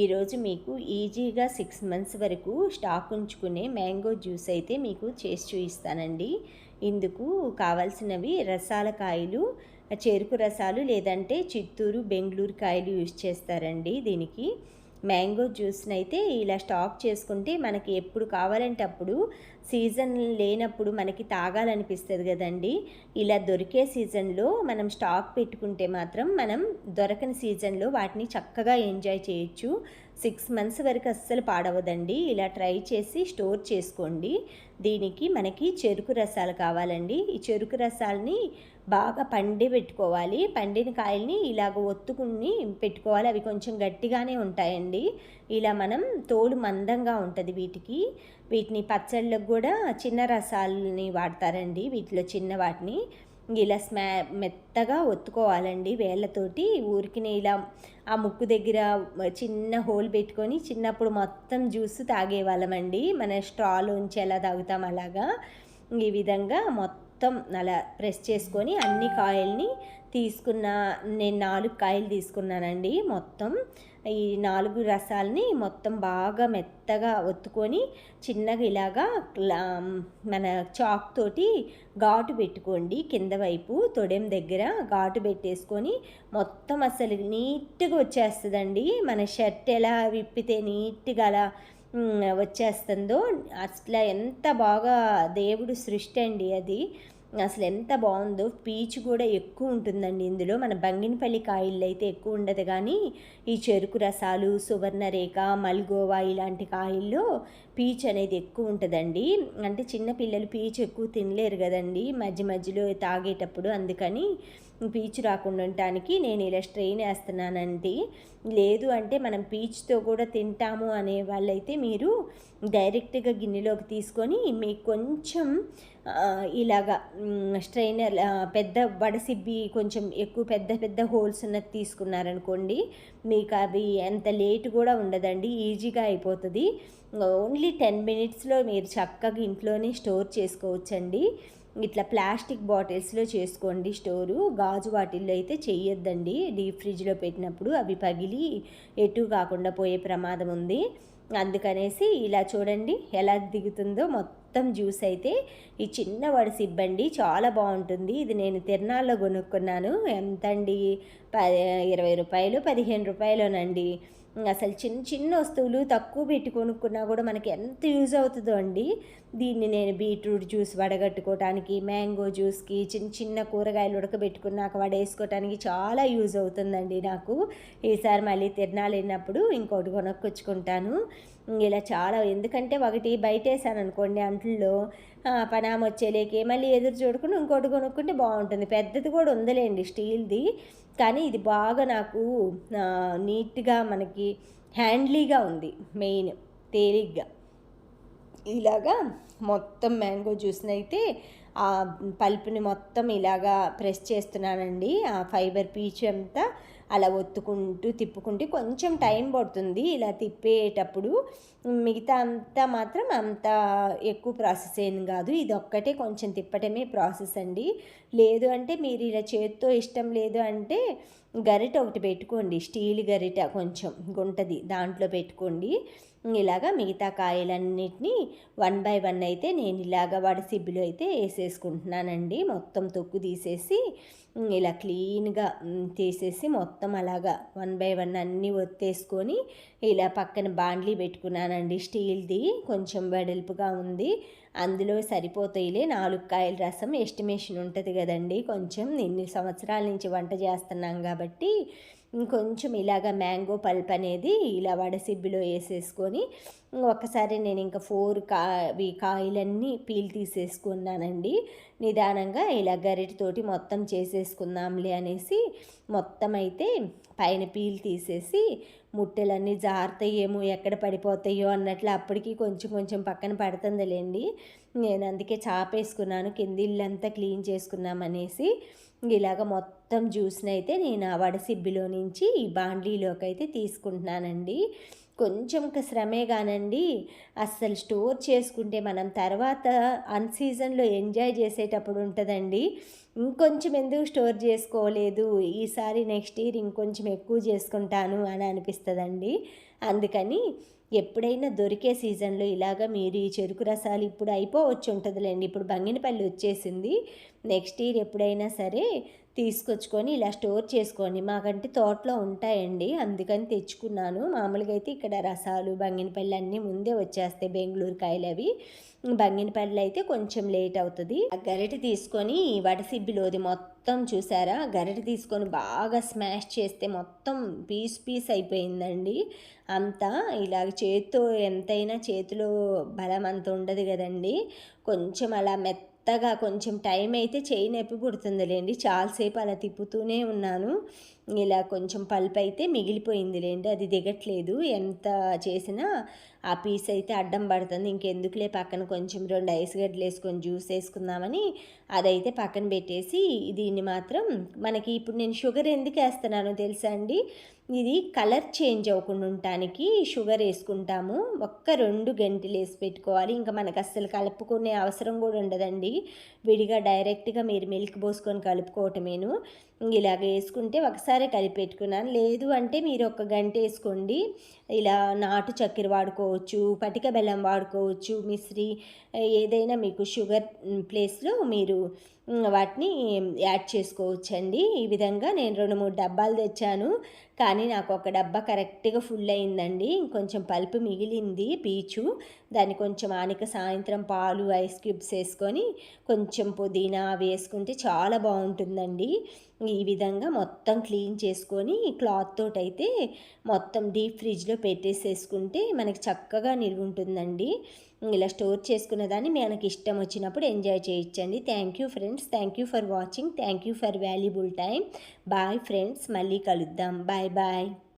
ఈరోజు మీకు ఈజీగా సిక్స్ మంత్స్ వరకు స్టాక్ ఉంచుకునే మ్యాంగో జ్యూస్ అయితే మీకు చేసి చూపిస్తానండి. ఇందుకు కావాల్సినవి రసాల కాయలు చెరుకు రసాలు లేదంటే చిత్తూరు బెంగళూరు కాయలు యూజ్ చేస్తారండి దీనికి. మ్యాంగో జ్యూస్ని అయితే ఇలా స్టాక్ చేసుకుంటే మనకి ఎప్పుడు కావాలంటే అప్పుడు సీజన్ లేనప్పుడు మనకి తాగాలనిపిస్తుంది కదండి. ఇలా దొరికే సీజన్లో మనం స్టాక్ పెట్టుకుంటే మాత్రం మనం దొరకని సీజన్లో వాటిని చక్కగా ఎంజాయ్ చేయొచ్చు. సిక్స్ మంత్స్ వరకు అస్సలు పాడవదండి. ఇలా ట్రై చేసి స్టోర్ చేసుకోండి. దీనికి మనకి చెరుకు రసాలు కావాలండి. ఈ చెరుకు రసాలని బాగా పండి పెట్టుకోవాలి. పండిన కాయల్ని ఇలాగ ఒత్తుకుని పెట్టుకోవాలి. అవి కొంచెం గట్టిగానే ఉంటాయండి. ఇలా మనం తోలు మందంగా ఉంటుంది వీటికి. వీటిని పచ్చళ్ళకు కూడా చిన్న రసాలని వాడతారండి. వీటిలో చిన్న వాటిని. ఇలా స్మా మెత్తగా ఒత్తుకోవాలండి వేళ్ళతోటి. ఊరికి ఇలా ఆ ముక్కు దగ్గర చిన్న హోల్ పెట్టుకొని చిన్నప్పుడు మొత్తం జ్యూస్ తాగేవాళ్ళమండి. మన స్ట్రాలోంచి ఎలా తాగుతాం అలాగా. ఈ విధంగా మొత్తం అలా ప్రెస్ చేసుకొని అన్ని కాయల్ని తీసుకున్న నేను నాలుగు కాయలు తీసుకున్నానండి మొత్తం. ఈ నాలుగు రసాలని మొత్తం బాగా మెత్తగా ఒత్తుకొని చిన్నగా ఇలాగా మన చాక్ తోటి ఘాటు పెట్టుకోండి కింద వైపు తొడెం దగ్గర ఘాటు పెట్టేసుకొని మొత్తం అసలు నీట్గా వచ్చేస్తుందండి. మన షర్ట్ ఎలా విప్పితే నీట్గా అలా వచ్చేస్తుందో అట్లా ఎంత బాగా దేవుడు సృష్టి అండి అది. అసలు ఎంత బాగుందో పీచు కూడా ఎక్కువ ఉంటుందండి ఇందులో. మన బంగినపల్లి కాయలు అయితే ఎక్కువ ఉండదు కానీ ఈ చెరుకు రసాలు సువర్ణరేఖ మల్గోవా ఇలాంటి కాయల్లో పీచు అనేది ఎక్కువ ఉంటుందండి. అంటే చిన్నపిల్లలు పీచు ఎక్కువ తినలేరు కదండి. మధ్య మధ్యలో తాగేటప్పుడు అందుకని పీచు రాకుండా ఉండటానికి నేను ఇలా స్ట్రెయిన్ వేస్తున్నానండి. లేదు అంటే మనం పీచుతో కూడా తింటాము అనే వాళ్ళైతే మీరు డైరెక్ట్గా గిన్నెలోకి తీసుకొని మీకు కొంచెం ఇలాగా స్ట్రైనర్ పెద్ద వడసిబ్బి కొంచెం ఎక్కువ పెద్ద పెద్ద హోల్స్ ఉన్నది తీసుకున్నారనుకోండి మీకు అవి ఎంత లేట్ కూడా ఉండదండి ఈజీగా అయిపోతుంది. ఓన్లీ టెన్ మినిట్స్లో మీరు చక్కగా ఇంట్లోనే స్టోర్ చేసుకోవచ్చండి. ఇట్లా ప్లాస్టిక్ బాటిల్స్లో చేసుకోండి స్టోరు. గాజు వాటిల్లో అయితే చెయ్యొద్దండి. డీప్ ఫ్రిడ్జ్లో పెట్టినప్పుడు అవి పగిలి ఎటు కాకుండా పోయే ప్రమాదం ఉంది. అందుకనేసి ఇలా చూడండి ఎలా దిగుతుందో మొత్తం జ్యూస్ అయితే ఈ చిన్న సిబ్బండి చాలా బాగుంటుంది. ఇది నేను తిరునాళ్ళలో కొనుక్కున్నాను. ఎంతండి? ప ఇరవై రూపాయలు పదిహేను రూపాయలునండి. అసలు చిన్న చిన్న వస్తువులు తక్కువ పెట్టి కొనుక్కున్నా కూడా మనకి ఎంత యూజ్ అవుతుందో అండి. దీన్ని నేను బీట్రూట్ జ్యూస్ వడగట్టుకోవటానికి మ్యాంగో జ్యూస్కి చిన్న చిన్న కూరగాయలు ఉడకబెట్టుకున్నాక వడేసుకోవటానికి చాలా యూజ్ అవుతుందండి నాకు. ఈసారి మళ్ళీ తిరణాలు వెళ్ళినప్పుడు ఇంకోటి కొనుక్కొచ్చుకుంటాను. ఇలా చాలా ఎందుకంటే ఒకటి బయట వేసాను అనుకోండి అంట్లో పనామొచ్చేలేకి మళ్ళీ ఎదురు చూడకుండా ఇంకోటి కొనుక్కుంటే బాగుంటుంది. పెద్దది కూడా ఉందలేండి స్టీల్ది. కానీ ఇది బాగా నాకు నీట్గా మనకి హ్యాండ్లీగా ఉంది మెయిన్ తేలిగ్గా. ఇలాగా మొత్తం మ్యాంగో జ్యూస్ని అయితే ఆ పల్పుని మొత్తం ఇలాగా ప్రెస్ చేస్తున్నానండి. ఆ ఫైబర్ పీచు అంతా అలా ఒత్తుకుంటూ తిప్పుకుంటూ కొంచెం టైం పడుతుంది ఇలా తిప్పేటప్పుడు. మిగతా అంతా మాత్రం అంత ఎక్కువ ప్రాసెస్ ఏం కాదు. ఇది ఒక్కటే కొంచెం తిప్పటమే ప్రాసెస్ అండి. లేదు అంటే మీరు ఇలా చేత్తో ఇష్టం లేదు అంటే గరిట ఒకటి పెట్టుకోండి. స్టీల్ గరిట కొంచెం గుంటది దాంట్లో పెట్టుకోండి. ఇలాగా మిగతా కాయలన్నిటినీ వన్ బై వన్ అయితే నేను ఇలాగ సిబ్బులు అయితే వేసేసుకుంటున్నానండి. మొత్తం తొక్కు తీసేసి ఇలా క్లీన్గా తీసేసి మొత్తం అలాగా వన్ బై వన్ అన్నీ ఒత్తేసుకొని ఇలా పక్కన బాండ్లీ పెట్టుకున్నానండి స్టీల్ది. కొంచెం వెడల్పుగా ఉంది. అందులో సరిపోతాయిలే నాలుగు కాయల రసం. ఎస్టిమేషన్ ఉంటుంది కదండి. కొంచెం ఇన్ని సంవత్సరాల నుంచి వంట చేస్తున్నాం కాబట్టి ఇంకొంచెం ఇలాగ మ్యాంగో పల్ప్ అనేది ఇలా వడసిబ్బిలో వేసేసుకొని ఒకసారి నేను ఇంకా ఫోర్ కా కాయలన్నీ పీల్ తీసేసుకున్నానండి. నిదానంగా ఇలా గరిటతోటి మొత్తం చేసేసుకుందాంలే అనేసి మొత్తం అయితే పైన పీల్ తీసేసి ముట్టెలన్నీ జారుతాయేమో ఎక్కడ పడిపోతాయో అన్నట్లు అప్పటికి కొంచెం కొంచెం పక్కన పడుతుందిలేండి. నేను అందుకే చాపేసుకున్నాను కింద ఇల్లంతా క్లీన్ చేసుకున్నామనేసి ఇలాగ మొత్తం జ్యూస్ని అయితే నేను ఆ వడసిబ్బిలో నుంచి ఈ బాండ్లీలోకి అయితే తీసుకుంటున్నానండి. కొంచెం శ్రమే కానండి అస్సలు స్టోర్ చేసుకుంటే మనం తర్వాత అన్ సీజన్లో ఎంజాయ్ చేసేటప్పుడు ఉంటుందండి. ఇంకొంచెం ఎందుకు స్టోర్ చేసుకోలేదు? ఈసారి నెక్స్ట్ ఇయర్ ఇంకొంచెం ఎక్కువ చేసుకుంటాను అని అనిపిస్తుందండి. అందుకని ఎప్పుడైనా దొరికే సీజన్లో ఇలాగ మీరు ఈ చెరుకు రసాలు ఇప్పుడు అయిపోవచ్చు ఉంటుందిలేండి ఇప్పుడు బంగినపల్లి వచ్చేసింది. నెక్స్ట్ ఇయర్ ఎప్పుడైనా సరే తీసుకొచ్చుకొని ఇలా స్టోర్ చేసుకొని మాకంటే తోటలో ఉంటాయండి. అందుకని తెచ్చుకున్నాను. మామూలుగా అయితే ఇక్కడ రసాలు బంగినపల్లి అన్నీ ముందే వచ్చేస్తాయి బెంగళూరు కాయలు అవి. బంగినపల్లి అయితే కొంచెం లేట్ అవుతుంది. ఆ గరిటె తీసుకొని వడసిబ్బిలోది మొత్తం చూసారా? గరిటె తీసుకొని బాగా స్మాష్ చేస్తే మొత్తం పీస్ పీస్ అయిపోయిందండి. అంతా ఇలాగ చేతితో ఎంతైనా చేతిలో బలం అంత ఉండదు కదండి. కొంచెం అలా మెత్త మెత్తగా కొంచెం టైం అయితే చేయి నొప్పి పుడుతుందిలేండి. చాలాసేపు అలా తిప్పుతూనే ఉన్నాను. ఇలా కొంచెం పల్పు అయితే మిగిలిపోయిందిలేండి. అది దిగట్లేదు. ఎంత చేసినా ఆ పీస్ అయితే అడ్డం పడుతుంది. ఇంకెందుకులే పక్కన కొంచెం రెండు ఐస్ గడ్డలు వేసుకొని జ్యూస్ వేసుకుందామని అదైతే పక్కన పెట్టేసి దీన్ని మాత్రం మనకి ఇప్పుడు నేను షుగర్ ఎందుకు వేస్తున్నానో తెలుసా అండి? ఇది కలర్ చేంజ్ అవ్వకుండా ఉండటానికి షుగర్ వేసుకుంటాము. ఒక్క రెండు గంటలు వేసి పెట్టుకోవాలి. ఇంకా మనకు అస్సలు కలుపుకునే అవసరం కూడా ఉండదండి. విడిగా డైరెక్ట్గా మీరు మిల్క్ పోసుకొని కలుపుకోవటమేను. ఇలాగ వేసుకుంటే ఒకసారి కలిపి పెట్టుకున్నాను లేదు అంటే మీరు ఒక గంట వేసుకోండి. ఇలా నాటు చక్కెర వాడుకోవచ్చు పటిక బెల్లం వాడుకోవచ్చు మిశ్రీ ఏదైనా మీకు షుగర్ ప్లేస్లో మీరు వాటిని యాడ్ చేసుకోవచ్చండి. ఈ విధంగా నేను రెండు మూడు డబ్బాలు తెచ్చాను. కానీ నాకు ఒక డబ్బా కరెక్ట్గా ఫుల్ అయిందండి. ఇంకొంచెం పల్పు మిగిలింది పీచు. దాన్ని కొంచెం ఆనిక సాయంత్రం పాలు ఐస్ క్యూబ్స్ వేసుకొని కొంచెం పుదీనా వేసుకుంటే చాలా బాగుంటుందండి. ఈ విధంగా మొత్తం క్లీన్ చేసుకొని క్లాత్ తోటైతే అయితే మొత్తం డీప్ ఫ్రిడ్జ్లో పెట్టేసేసుకుంటే మనకి చక్కగా నిల్వ ఉంటుందండి ఇలా స్టోర్ చేసుకున్న దాన్ని మనకి ఇష్టం వచ్చినప్పుడు ఎంజాయ్ చేయించండి thank you friends thank you for watching thank you for valuable time bye friends మళ్ళీ కలుద్దాం. Bye bye